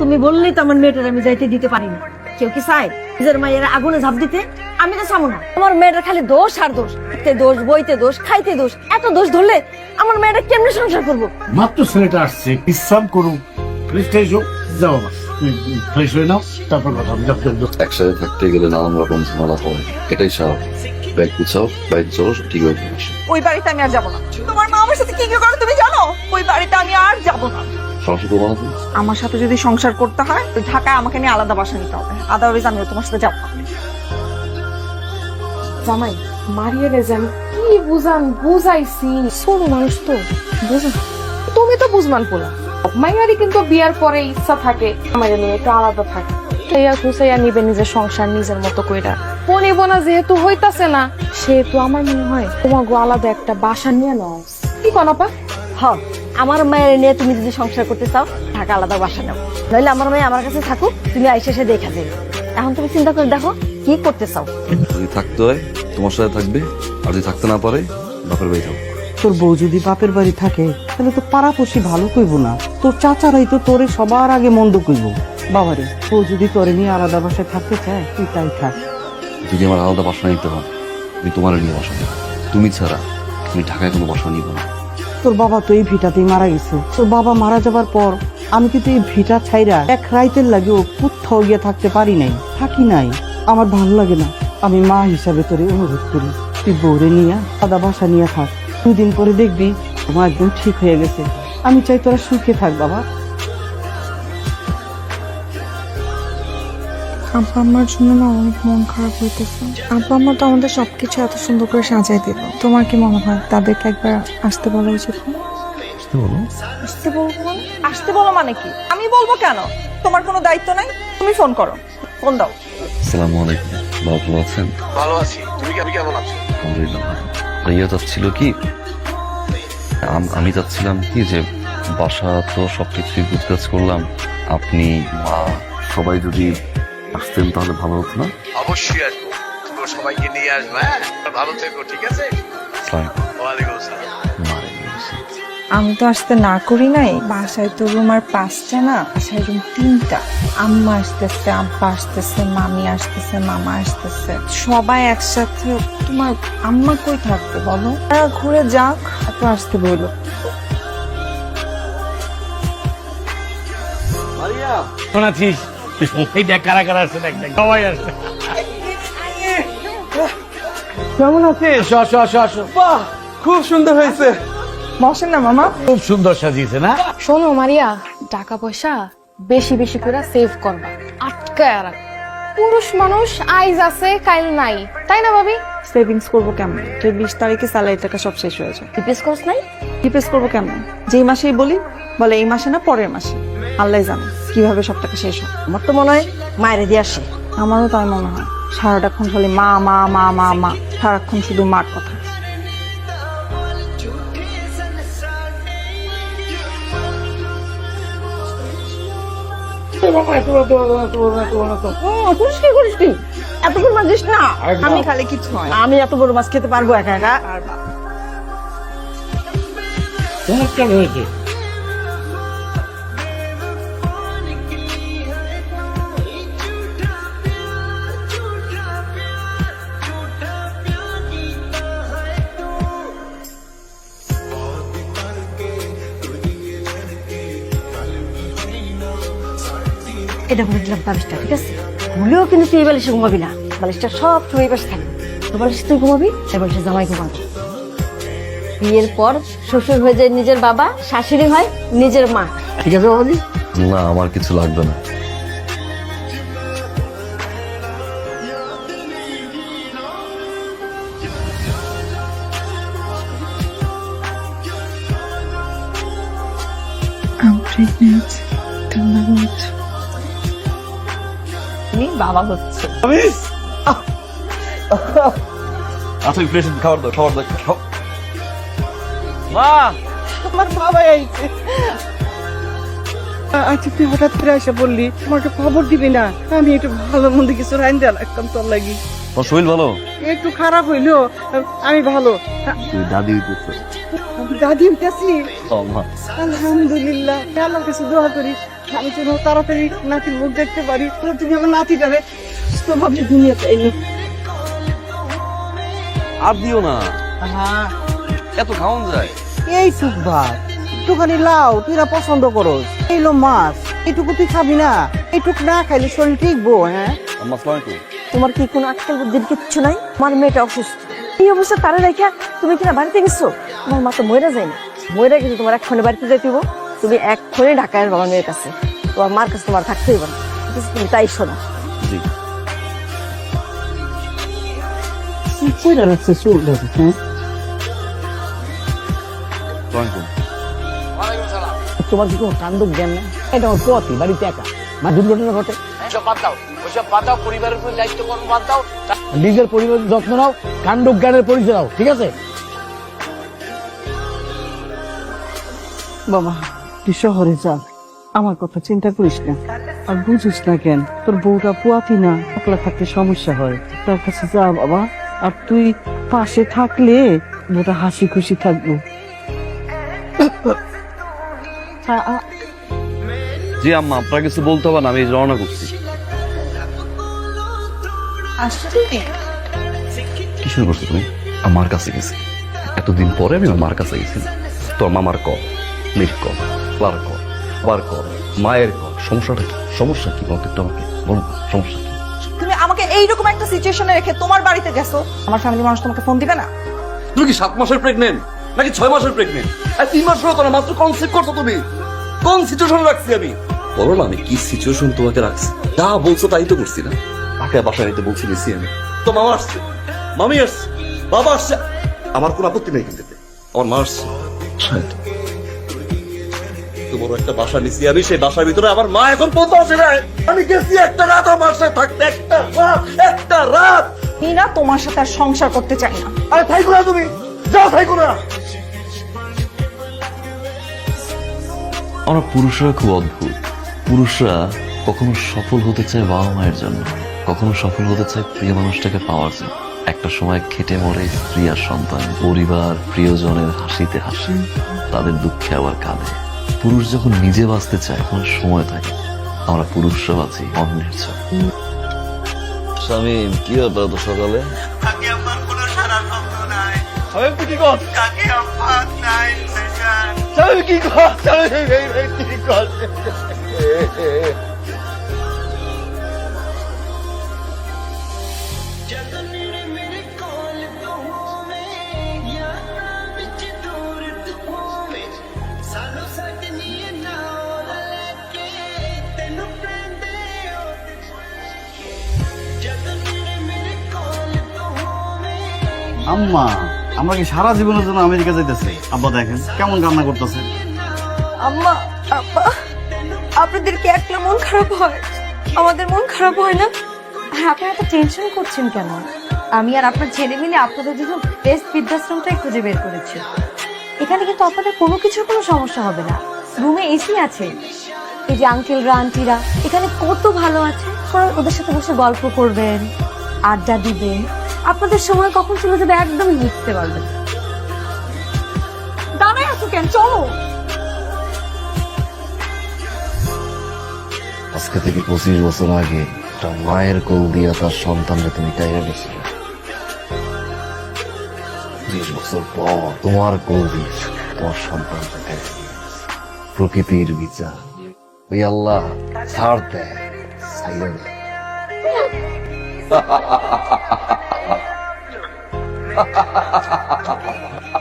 তুমি বললেই তো আমার মেয়েটার আমি যাইতে দিতে পারি না কেউ কি চায়? নিজের মায়ের আগুনে ঝাঁপ দিতে? আমি তো চাবো না। আমার মেয়েটার খালি দোষ আর দোষ। খেতে দোষ বইতে দোষ খাইতে দোষ। এত দোষ ধরলে আমার মেয়েটা কেমনে সংসার করব? মাত্র ছেলেটা আসছে বিশ্রাম করুক যাও ফ্রেশ হয়ে নাও তারপর কথা। একসাথে থাকতে গেলে নানান রকম ঝামেলা হয়। এটাই স্বাভাবিক। ব্যাগ গুছাও বাইরে চলো ঠিক হয়ে ওই বাড়িতে আমি আর যাব না। তোমার মা আমার সাথে কি কি করে তুমি জানো? ওই বাড়িতে আমি আর যাব না? আমার সাথে যদি সংসার করতে হয়, তো ঢাকায় আমাকে নিয়ে আলাদা বাসা নিতে হবে। আদারওয়াইজ তোমার সাথে যাব জামাই, মারিয়ে কি বুঝান, বুঝাইছি। মানুষ তো, বুঝা। তুমি তো পোলা। মাইয়ারই কিন্তু বিয়ার পরে ইচ্ছা থাকে আমার একটু আলাদা থাকে। নিবে নিজের সংসার, নিজের মতো কইরা। পনিবনা যেহেতু হইতাছে না, সেহেতু আমার মনে হয় তোমাকে আলাদা একটা বাসা নিয়ে নাও। কি কনাপা হ। আমার মায়ের নিয়ে তুমি যদি সংসার করতে চাও ঢাকা আলাদা বাসা নাও। নইলে আমার মেয়ে আমার কাছে থাকুক তুমি আইসে এসে দেখা দেবে এখন তুমি চিন্তা করে দেখো কি করতে চাও? যদি থাকতে হয় তোমার সাথে থাকবে আর যদি থাকতে না পারে বাপের বাড়ি যাব তোর বউ যদি বাপের বাড়ি থাকে তাহলে তো পাড়াপড়শি ভালো কইব না। তোর চাচারাই তো তোরে সবার আগে মন্দ কইব। বাবারে ও যদি তোরে নিয়ে আলাদা বাসায় থাকতে চায় তুই তাই থাক। যদি আমার আলাদা বাসা নিতে হয় আমি তোমার নিয়ে বাসা নেব। তুমি ছাড়া তুমি ঢাকায় কোনো বাসা নিব না। তোর বাবা তো এই ভিটাতেই মারা গেছে। তোর বাবা মারা যাবার পর আমি কিন্তু এই ভিটা ছাইরা এক রাইতের লাগে ও কোথাও গিয়ে থাকতে পারি নাই? থাকি নাই। আমার ভালো লাগে না। আমি মা হিসাবে তোরে অনুরোধ করি, তুই বৌরে নিয়ে, সাদা বাসা নিয়ে থাক। দুদিন পরে দেখবি তোমার একদম ঠিক হয়ে গেছে। আমি চাই তোরা সুখে থাক, বাবা। আব্বা আমার জন্য না অনেক মন খারাপ হইতেছে। আব্বা আম্মা তো আমাদের সবকিছু এত সুন্দর করে সাজাই দিল। তোমার কি মনে হয় তাদেরকে একবার আসতে বলা উচিত? না? আসতে বলব মানে? আসতে বলো মানে কি? আমি বলব কেন? তোমার কোনো দায়িত্ব নাই? তুমি ফোন করো। ফোন দাও। আসসালামু আলাইকুম। বাবা ভালো আছেন? ভালো আছি। তুমি আমি কেমন আছো? আলহামদুলিল্লাহ ভাইয়া চাচ্ছিল কি? আম- আমি চাচ্ছিলাম কি যে বাসা তো সবকিছুই গুজগাছ করলাম। আপনি মা সবাই যদি আসতেন তাহলে ভালো হতো না? অবশ্যই আসব সবাইকে নিয়ে আসবে হ্যাঁ? ভালো থেকো ঠিক আছে? ওয়ালাইকুম আসসালাম। আমি তো আসতে না করি নাই। বাসায় তো রুম আর পাঁচটা না বাসায় রুম তিনটা। আম্মা আসতেছে আব্বা আসতেছে মামি আসতেছে মামা আসতেছে। সবাই একসাথে তোমার আম্মা কই থাকবে বলো? তারা ঘুরে যাক এত আসতে বলল শোনাছিস এই দেখ কারা কারা আসছে দেখ দেখ সবাই আসছে কেমন আছিস? বাহ খুব সুন্দর হয়েছে। বসেন না মামা? খুব সুন্দর সাজিয়েছে না? শোনো মারিয়া টাকা পয়সা বেশি বেশি করে সেভ করবা। আটকায় রাখ। পুরুষ মানুষ আইজ আছে কাইল নাই। তাই না ভাবি? সেভিংস করব কেমন? তুই বিশ তারিখে স্যালারি টাকা সব শেষ হয়ে যায়। রিপেস করছ নাই? রিপেস করব কেমন? যেই মাসেই বলি বলে এই মাসে না পরের মাসে। আল্লাহ জানে। কীভাবে সব টাকা শেষ হয়? আমার তো মনে হয় মায়ের দিয়ে আসে। আমারও তাই মনে হয়। সারাটাক্ষণ খালি মা মা মা মা মা। সারাক্ষণ শুধু মার কথা। এত বড় মাছ না। আমি খালি কিছু হয় আমি এত বড় মাছ খেতে পারব একা একা। হয়েছে? এটা করে দিলাম বালিশটা ঠিক আছে? ভুলেও কিন্তু তুই এই বালিশে ঘুমাবি না। বালিশটা সব সময় এই পাশে থাকবে। তো বালিশে তুই ঘুমাবি এই বালিশে জামাই ঘুমাবি। বিয়ের পর শ্বশুর হয়ে যায় নিজের বাবা শাশুড়ি হয় নিজের মা। ঠিক আছে বাবাজি? না আমার কিছু লাগবে না। I'm pregnant. তোমরা বলছো তুমি বাবা হচ্ছে। আচ্ছা খাবার দাও খাবার দাও মা! আমার বাবা আইছে। আচ্ছা তুই হঠাৎ করে এসে বললি খবর দিবি না? আমি একটু ভালো মন্দ কিছু রাইন দেওয়া লাগতাম তোর লাগি। তোমার শরীর ভালো? একটু খারাপ হইল আমি ভালো। তুই দাদি হইতেছে? আমি দাদি উঠেছি আলহামদুলিল্লাহ আল্লাহর কাছে দোয়া করি। আমি যেন তাড়াতাড়ি নাতির মুখ দেখতে পারি তাহলে তুমি আমার নাতিটারে সুস্থভাবে দুনিয়াতে এনে আর দিও না। হ্যাঁ। এত খাওয়ান যায়। এই সুখ ভাত একটুখানি লাও তুই না পছন্দ করস। এইলো মাছ এইটুকু তুই খাবি না। এইটুকু না খাইলে শরীর ঠিকবো হ্যাঁ? তোমার কি কোনো আজকাল বুদ্ধির কিচ্ছু নাই? আমার মেয়েটা অসুস্থ। এই অবস্থা তারা রেখা তুমি কিনা বাড়িতে গেছো? তোমার মা তো মরে যায় না। মরে গেছে তোমার এক্ষণে বাড়িতে যাইতে। তুমি এক্ষণে ঢাকায় আসবে আমার মেয়ের কাছে। তোমার মার কাছে তোমার থাকতে হইব না ঠিক আছে? তুমি তাই শোনো। জি। কইরা রাখছে চুল? হ্যাঁ? তোমার কি কোনো কাণ্ড জ্ঞান না এটা আমার পথই বাড়িতে একা। মা দুর্ঘটনা ঘটে। পরিবারের দায়িত্ব কর্ম বাদ দাও? নিজের পরিবারের যত্ন নাও কাণ্ড জ্ঞানের পরিচয় দাও ঠিক আছে? বাবা। তুই শহরে যা। আমার কথা চিন্তা করিস না। আর বুঝিস না কেন তোর বউটা পুয়াতি না একলা থাকতে সমস্যা হয়। তার কাছে যা বাবা। আর তুই পাশে থাকলে বউটা হাসি খুশি থাকব। জি আম্মা আপনার কিছু বলতে হবে না আমি রওনা করছি। কি? শুরু করছ তুমি? আমার কাছে গেছি। এতদিন পরে আমি আমার কাছে গেছি। তোর মামার কল মেয়ের কল ক্লার কল আবার কল মায়ের কল সমস্যাটা কি? সমস্যা কি বলতো একটু আমাকে? বলুন সমস্যা কি? তুমি আমাকে এইরকম একটা সিচুয়েশনে রেখে তোমার বাড়িতে গেছো আমার ফ্যামিলি মানুষ তোমাকে ফোন দিবে না? তুমি কি সাত মাসের প্রেগনেন্ট নাকি ছয় মাসের প্রেগনেন্ট আর তিন মাস হলো না মাত্র কনসেপ্ট করছ তুমি। কোন সিচুয়েশন রাখছি আমি? বলো না আমি কি সিচুয়েশন তোমাকে রাখছি? যা বলছো তাই তো করছি না। তাকে বাসায় নিতে বলছি গেছি আমি? তো মামা আসছে। মামি আসছে বাবা আসছে। আমার কোনো আপত্তি নেই কিন্তু আমার মা আসছে। শান্ত। এত বড় একটা বাসা নিছি আমি সেই বাসার ভিতরে আমার মা এখন পৌঁছে আসে নাই। আমি গেছি একটা রাত আমার সাথে থাকতে একটা রাত একটা রাত। তোমার সাথে আর সংসার করতে চাই না। আরে থাইকো না তুমি যাও থাইকো না আমরা পুরুষরা খুব অদ্ভুত। পুরুষরা কখনো সফল হতে চায় বাবা মায়ের জন্য কখনো সফল হতে চায় প্রিয় মানুষটাকে পাওয়ার জন্য। একটা সময় খেটে মরে স্ত্রী আর সন্তান পরিবার প্রিয়জনের হাসিতে হাসি তাদের দুঃখে আবার কাঁদে। পুরুষ যখন নিজে বাঁচতে চায় তখন সময় থাকে। আমরা পুরুষরা বাঁচি অন্যের চায় স্বামী কি ব্যাপার তো সকালে? আম্মা আমরা কি সারা জীবনের জন্য আমেরিকা যাইতেছে? আব্বা দেখেন কেমন কান্না করতেছে? আম্মা আব্বা আপনাদের কি একলা মন খারাপ হয়। আমাদের মন খারাপ হয় না? আর আপনারা তো টেনশন করছেন কেন? আমি আর আপনার ছেলে মিলে আপনাদের জন্য বেস্ট বৃদ্ধাশ্রমটাই খুঁজে বের করেছি। এখানে কিন্তু আপনাদের কোনো কিছুর কোনো সমস্যা হবে না। রুমে এসি আছে। এই যে আঙ্কেলরা আন্টিরা এখানে কত ভালো আছে? ওদের সাথে বসে গল্প করবেন আড্ডা দিবেন। আপনাদের সময় কখন চলে যাবে একদমই বুঝতে পারবেন দাঁড়ায় আছো কেন? চলো। আজকে থেকে পঁচিশ বছর আগে মায়ের কোল দিয়া তার সন্তানকে তুমি বছর পর তোমার কোল দিয়ে তোমার সন্তানকে প্রকৃতির বিচার। ওই আল্লাহ ছাড় দেয় দেয়। 哈哈哈哈哈哈。